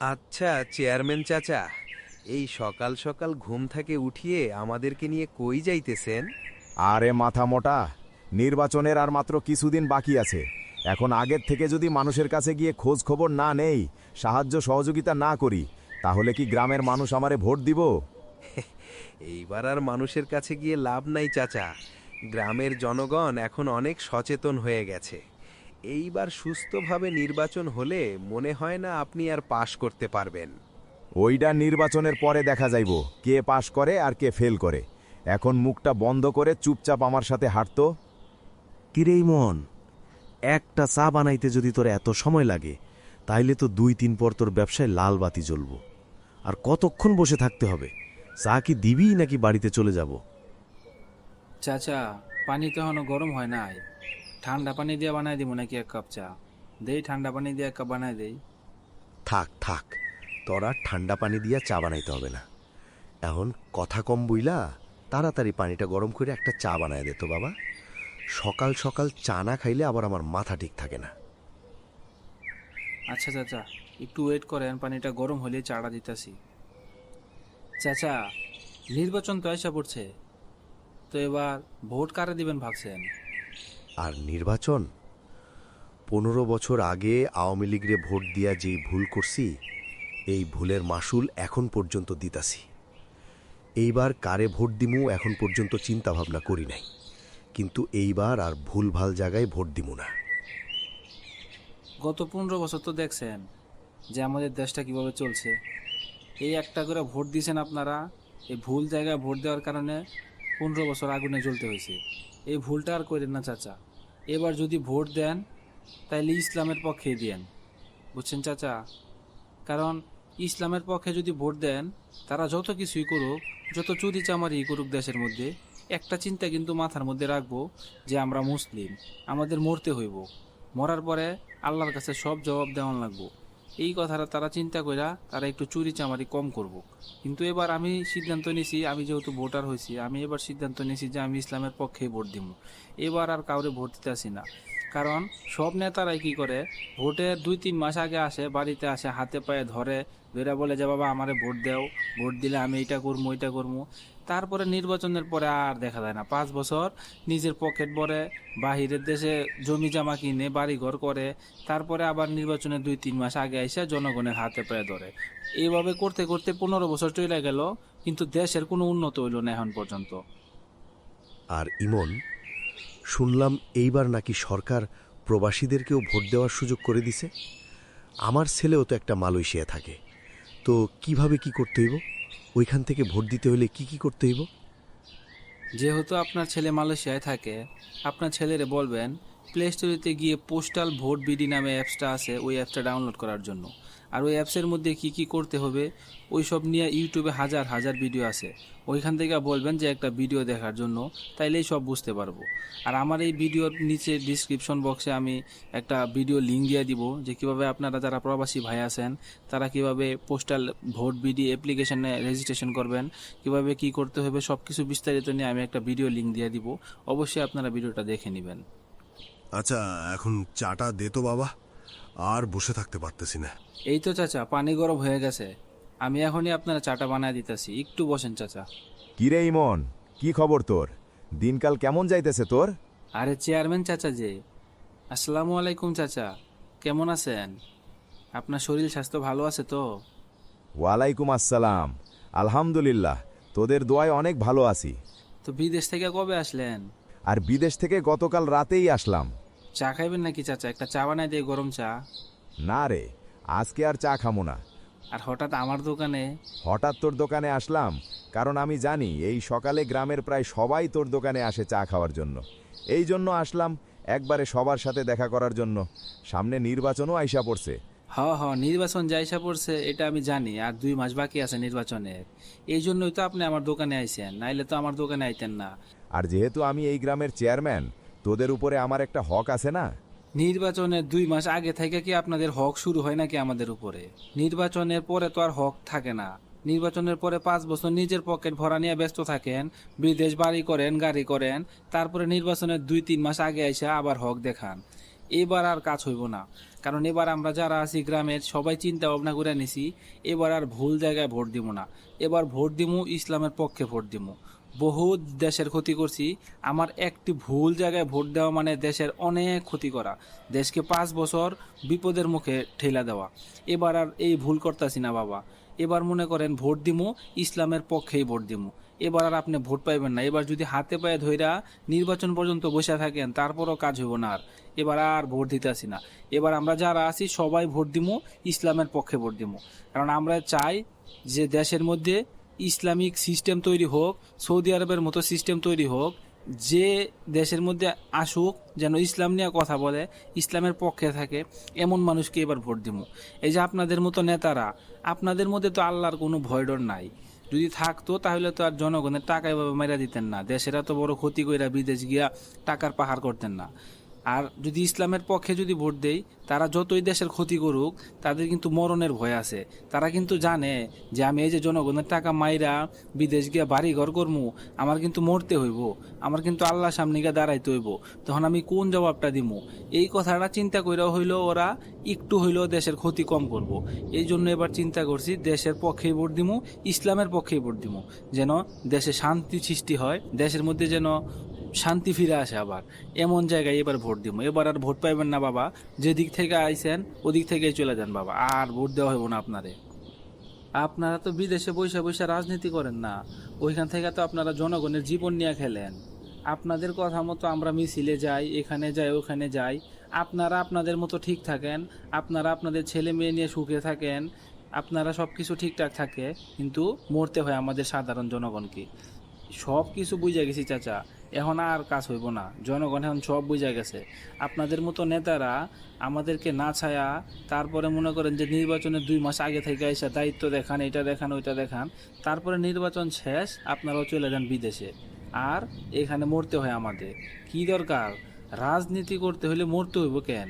আচ্ছা চেয়ারম্যান চাচা এই সকাল সকাল ঘুম থেকে উঠিয়ে আমাদেরকে নিয়ে কই যাইতেছেন? আরে মাথা মোটা নির্বাচনের আর মাত্র কিছুদিন বাকি আছে। এখন আগের থেকে যদি মানুষের কাছে গিয়ে খোঁজ খবর না নেই সাহায্য সহযোগিতা না করি তাহলে কি গ্রামের মানুষ আমারে ভোট দিব? এইবার আর মানুষের কাছে গিয়ে লাভ নাই চাচা। গ্রামের জনগণ এখন অনেক সচেতন হয়ে গেছে। এইবার সুস্থভাবে নির্বাচন হলে মনে হয় না আপনি আর পাশ করতে পারবেন। ওইটা নির্বাচনের পরে দেখা যাইব কে পাশ করে আর কে ফেল করে। এখন মুখটা বন্ধ করে চুপচাপ আমার সাথে হাঁটতো। কিরেই মন একটা চা বানাইতে যদি তোর এত সময় লাগে তাইলে তো দুই তিন পর তোর ব্যবসায় লাল বাতি জ্বলব। আর কতক্ষণ বসে থাকতে হবে? চা কি দিবি নাকি বাড়িতে চলে যাব? চাচা পানি তো এখনও গরম হয় নাই। ঠান্ডা পানি দিয়ে বানাই দিব নাকি এক কাপ চা? দেই ঠান্ডা পানি দিয়ে এক কাপ বানাই দেই। থাক থাক। তোরা ঠান্ডা পানি দিয়া চা বানাইতে হবে না। এখন কথা কম বইলা তাড়াতাড়ি পানিটা গরম করে একটা চা বানায় দে তো বাবা। সকাল সকাল চা না খাইলে আবার আমার মাথা ঠিক থাকে না। আচ্ছা চাচা একটু ওয়েট করেন পানিটা গরম হলে চাটা দিতেছি। চাচা নির্বাচন তো এসে পড়ছে। তো এবার ভোট কারে দিবেন ভাবছেন? আর নির্বাচন? পনেরো বছর আগে আওয়ামী লীগরে ভোট দিয়া যেই ভুল করছি, এই ভুলের মাসুল এখন পর্যন্ত দিতাছি। এইবার কারে ভোট দিমু এখন পর্যন্ত চিন্তা ভাবনা করি নাই, কিন্তু এইবার আর ভুল ভালো জায়গায় ভোট দিমু না। গত পনেরো বছর তো দেখছেন যে আমাদের দেশটা কীভাবে চলছে। এই একটা করে ভোট দিয়েছেন আপনারা, এই ভুল জায়গায় ভোট দেওয়ার কারণে পনেরো বছর আগুনে জ্বলতে হয়েছে। এই ভুলটা আর করেন না, চাচা। এবার যদি ভোট দেন, তাইলে ইসলামের পক্ষেই দেন। বুঝছেন চাচা? কারণ ইসলামের পক্ষে যদি ভোট দেন, তারা যত কিছুই করুক, যত চুরি চামারি করুক দেশের মধ্যে, একটা চিন্তা কিন্তু মাথার মধ্যে রাখব যে আমরা মুসলিম, আমাদের মরতে হইব। মরার পরে আল্লাহর কাছে সব জবাব দেওয়ান লাগবো। এই কথাটা তারা চিন্তা কইরা তারা একটু চুরি চামারি কম করব। কিন্তু এবার আমি সিদ্ধান্ত নিছি, আমি যেহেতু ভোটার হয়েছি আমি এবার সিদ্ধান্ত নিয়েছি যে আমি ইসলামের পক্ষে ভোট দিব এবার আর কাউরে ভোট দিতে আসি না। কারণ সব নেতারাই কি করে ভোটের দুই তিন মাস আগে আসে, বাড়িতে আসে, হাতে পায়ে ধরে ধরে বলে যে, বাবা, আমারে ভোট দেও, ভোট দিলে আমি এইটা করব ওইটা করব তারপরে নির্বাচনের পরে আর দেখা যায় না। পাঁচ বছর নিজের পকেট ভরে বাহিরের দেশে জমি জামা কিনে বাড়িঘর করে, তারপরে আবার নির্বাচনের দুই, তিন মাস আগে এসে জনগণের হাতে পায়ে ধরে। এইভাবে করতে করতে পনেরো বছর চলে গেল, কিন্তু দেশের কোনো উন্নত হইল না এখন পর্যন্ত। আর ইমন, শুনলাম এইবার নাকি সরকার প্রবাসীদেরকেও ভোট দেওয়ার সুযোগ করে দিছে? আমার ছেলেও তো একটা মালয়েশিয়া থাকে, তো কীভাবে কি করতে হইব? ওইখান থেকে ভোট দিতে হলে কি কি করতে হইব? যেহেতু আপনার ছেলে মালয়েশিয়ায় থাকে, আপনার ছেলেরে বলবেন প্লে স্টোরিতে গিয়ে পোস্টাল ভোট বিডি নামে অ্যাপসটা আছে, ওই অ্যাপসটা ডাউনলোড করার জন্য। আর ওই অ্যাপসের মধ্যে কি কি করতে হবে, ওই সব নিয়ে ইউটিউবে হাজার হাজার ভিডিও আছে। ওইখান থেকে বলবেন যে একটা ভিডিও দেখার জন্য, তাইলেই সব বুঝতে পারব। আর আমার এই ভিডিওর নিচে ডিসক্রিপশন বক্সে আমি একটা ভিডিও লিঙ্ক দিয়ে দিব, যে কীভাবে আপনারা যারা প্রবাসী ভাই আছেন, তারা কীভাবে পোস্টাল ভোট বিডি অ্যাপ্লিকেশনে রেজিস্ট্রেশন করবেন, কীভাবে কি করতে হবে সব কিছু বিস্তারিত নিয়ে আমি একটা ভিডিও লিঙ্ক দিয়ে দিব। অবশ্যই আপনারা ভিডিওটা দেখে নেবেন। আচ্ছা এখন চাটা দে তো বাবা। আর বসে থাকতে পারতেছি না। এই তো চাচা পানি গরম হয়ে গেছে। আমি এখনই আপনারা চাটা বানায় দিতেছি। একটু বসেন চাচা। কিরে ইমন? কি খবর তোর? দিনকাল কেমন যাইতেছে তোর? আরে চেয়ারম্যান চাচা যে। আসসালামু আলাইকুম চাচা। কেমন আছেন? আপনার শরীর স্বাস্থ্য ভালো আছে তো? ওয়ালাইকুম আসসালাম। আলহামদুলিল্লাহ তোদের দোয়ায় অনেক ভালো আছি। তো বিদেশ থেকে কবে আসলেন? আর বিদেশ থেকে গতকাল রাতেই আসলাম। চা খাইবেন নাকি চাচা? একটা চা বানাই দিয়ে গরম চা। না রে আজকে আর চা খামো না। আর হঠাৎ আমার দোকানে হঠাৎ তোর দোকানে আসলাম কারণ আমি জানি এই সকালে গ্রামের প্রায় সবাই তোর দোকানে আসে চা খাওয়ার জন্য। এই জন্য আসলাম একবারে সবার সাথে দেখা করার জন্য। সামনে নির্বাচনও আইসা পড়ছে। হ হ নির্বাচন যাইসা পড়ছে এটা আমি জানি আর দুই মাস বাকি আছে নির্বাচনের এই জন্যই তো আপনি আমার দোকানে আইছেন নাইলে তো আমার দোকানে আইতেন না। আর যেহেতু আমি এই গ্রামের চেয়ারম্যান তোদের উপরে আমার একটা হক আছে না? নির্বাচনের দুই মাস আগে থেকে কি আপনাদের হক শুরু হয় নাকি আমাদের উপরে? নির্বাচনের পরে তো আর হক থাকে না। নির্বাচনের পরে পাঁচ বছর নিজের পকেট ভরা নিয়ে ব্যস্ত থাকেন, বিদেশ বাড়ি করেন, গাড়ি করেন, তারপরে নির্বাচনের দুই তিন মাস আগে এসে আবার হক দেখান। এবার আর কাজ হইব না। কারণ এবার আমরা যারা আছি গ্রামের, সবাই চিন্তা ভাবনা করে নিছি, এবার আর ভুল জায়গায় ভোট দিব না। এবার ভোট দিমু, ইসলামের পক্ষে ভোট দিমু। বহু দেশের ক্ষতি করছি। আমার একটি ভুল জায়গায় ভোট দেওয়া মানে দেশের অনেক ক্ষতি করা। দেশকে পাঁচ বছর বিপদের মুখে ঠেলা দেওয়া। এবার আর এই ভুল করতেছি না বাবা। এবার মনে করেন ভোট দিমু, ইসলামের পক্ষেই ভোট দিমু। এবার আর আপনি ভোট পাইবেন না। এবার যদি হাতে পায়ে ধইরা নির্বাচন পর্যন্ত বসে থাকেন, তারপরও কাজ হইব না আর। এবার আর ভোট দিতে আসি না। এবার আমরা যারা আছি, সবাই ভোট দিমু, ইসলামের পক্ষে ভোট দিমু। কারণ আমরা চাই যে দেশের মধ্যে ইসলামিক সিস্টেম তৈরি হোক, সৌদি আরবের মতো সিস্টেম তৈরি হোক, যে দেশের মধ্যে আসুক, যেন ইসলাম নিয়ে কথা বলে, ইসলামের পক্ষে থাকে, এমন মানুষকে এবার ভোট দিব এই যে আপনাদের মতো নেতারা, আপনাদের মধ্যে তো আল্লাহর কোনো ভয়ডর নাই। যদি থাকতো, তাহলে তো আর জনগণের টাকা এভাবে মেরা দিতেন না। দেশেরা তো বড় ক্ষতি কইরা বিদেশ গিয়া টাকার পাহাড় করতেন না। আর যদি ইসলামের পক্ষে যদি ভোট দেই, তারা যতই দেশের ক্ষতি করুক, তাদের কিন্তু মরণের ভয় আছে। তারা কিন্তু জানে যে আমি এই যে জনগণের টাকা মাইরা বিদেশ গিয়া বাড়ি ঘর করমু, আমার কিন্তু মরতে হইব, আমার কিন্তু আল্লাহ সামনে গিয়ে দাঁড়াইতে হইব। তখন আমি কোন জবাবটা দিমু? এই কথাটা চিন্তা কইরা হইল ওরা একটু হইলেও দেশের ক্ষতি কম করব। এই জন্য এবার চিন্তা করছি, দেশের পক্ষেই ভোট দিমু, ইসলামের পক্ষেই ভোট দিমু। যেন দেশে শান্তি সৃষ্টি হয়, দেশের মধ্যে যেন শান্তি ফিরে আসে আবার। এমন জায়গায় এবার ভোট দিব। এবার আর ভোট পাইবেন না বাবা। যে দিক থেকে আইসেন ওদিক থেকেই চলে যান বাবা। আর ভোট দেওয়া হইব না আপনারে। আপনারা তো বিদেশে বৈশা বৈশা রাজনীতি করেন না। ওইখান থেকে তো আপনারা জনগণের জীবন নিয়ে খেলেন। আপনাদের কথা মতো আমরা মিছিলে যাই, এখানে যাই, ওখানে যাই। আপনারা আপনাদের মতো ঠিক থাকেন। আপনারা আপনাদের ছেলে মেয়ে নিয়ে সুখে থাকেন। আপনারা সব কিছু ঠিকঠাক থাকে। কিন্তু মরতে হয় আমাদের সাধারণ জনগণকে। সব কিছু বুঝে গেছি, চাচা। এখন আর কাজ হইব না। জনগণ এখন সব বুঝে গেছে। আপনাদের মতো নেতারা আমাদেরকে না ছায়া, তারপরে মনে করেন যে নির্বাচনের দুই মাস আগে থেকে এসে দায়িত্ব দেখান, এটা দেখান, ওইটা দেখান, তারপরে নির্বাচন শেষ, আপনারাও চলে যান বিদেশে। আর এখানে মরতে হয় আমাদের। কি দরকার? রাজনীতি করতে হলে মরতে হইব কেন?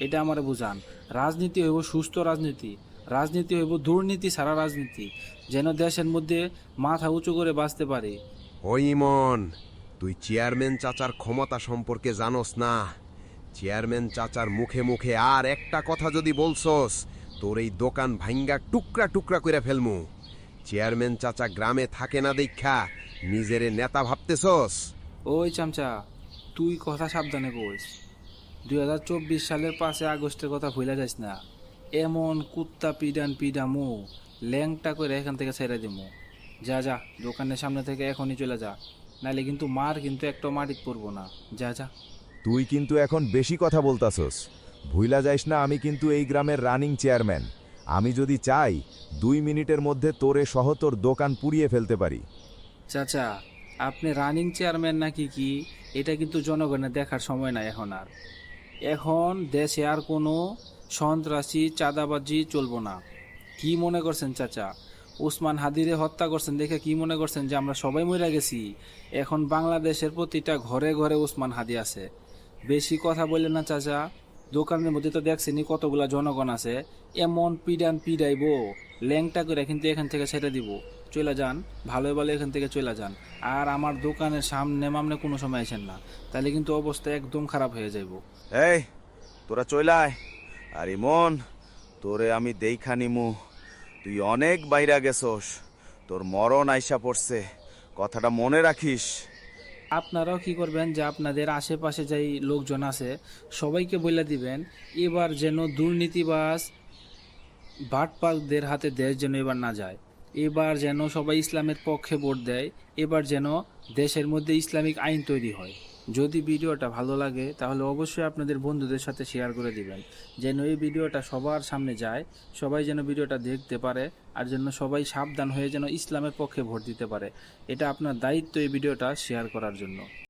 এটা আমার বুঝান। রাজনীতি হইব সুস্থ রাজনীতি। রাজনীতি হইব দুর্নীতি সারা রাজনীতি। যেন দেশের মধ্যে মাথা উঁচু করে বাঁচতে পারে। ওই ইমন তুই চেয়ারম্যান চাচার ক্ষমতা সম্পর্কে জানোস না। চেয়ারম্যান চাচার মুখে মুখে আর একটা কথা যদি বলছস, তোর এই দোকান ভাঙ্গা টুকরা টুকরা করে ফেলমু। চেয়ারম্যান চাচা গ্রামে থাকে না দেখা, নিজেরে নেতা ভাবতেছস? ওই চামচা, তুই কথা সাবধানে কইস। দুই হাজার চব্বিশ সালের পাঁচে আগস্টের কথা ভুলে যাস না। এমন কুত্তা পিডান পিডামু, ল্যাংটা করে এখান থেকে ছেড়ে দিমু। যা যা, দোকানের সামনে থেকে এখনই চলে যা। নাইলে কিন্তু মার কিন্তু একটা মাটিত পড়ব না। যা যা। তুই কিন্তু এখন বেশি কথা বলতাছস। ভুইলা যাইস না আমি কিন্তু এই গ্রামের রানিং চেয়ারম্যান। আমি যদি চাই দুই মিনিটের মধ্যে তোরে সহ তোর দোকান পুড়িয়ে ফেলতে পারি। চাচা আপনি রানিং চেয়ারম্যান নাকি কি? এটা কিন্তু জনগণের দেখার সময় না এখন আর। এখন দেশে আর কোনো সন্ত্রাসী চাঁদাবাজি চলবো না। কি মনে করছেন চাচা? উসমান হাদিরে হত্যা করছেন, দেখে কি মনে করছেন যে আমরা সবাই মরে গেছি? এখন বাংলাদেশের প্রতিটা ঘরে ঘরে উসমান হাদি আছে। বেশি কথা বললেন না, চাচা। দোকানের মধ্যে তো দেখছেনি কতগুলা জনগণ আছে। এমন পিডান পিডাইবো, ল্যাংটা করে কিন্তু এখান থেকে ছেড়ে দিব। চলে যান ভালো ভালো এখান থেকে চলে যান। আর আমার দোকানের সামনে মামনে কোনো সময় আসেন না। তাহলে কিন্তু অবস্থা একদম খারাপ হয়ে যাইব। এই, তোরা চইলায় আর ইমন, তোরে আমি দেইখা নিমু। তুই অনেক বাইরা গেছস। তোর মরণ আইসা পড়ছে। কথাটা মনে রাখিস। আপনারাও কি করবেন যে আপনাদের আশেপাশে যেই লোকজন আছে, সবাইকে বলে দিবেন, এবার যেন দুর্নীতিবাজ বাটপাকদের হাতে দেশ যেন এবার না যায়। এবার যেন সবাই ইসলামের পক্ষে ভোট দেয়, এবার যেন দেশের মধ্যে ইসলামিক আইন তৈরি হয়। যদি ভিডিওটা ভালো লাগে, তাহলে অবশ্যই আপনাদের বন্ধুদের সাথে শেয়ার করে দিবেন। যেন এই ভিডিওটা সবার সামনে যায়, সবাই যেন ভিডিওটা দেখতে পারে, আর যেন সবাই সাবধান হয়ে যেন ইসলামের পক্ষে ভোট দিতে পারে। এটা আপনার দায়িত্ব এই ভিডিওটা শেয়ার করার জন্য।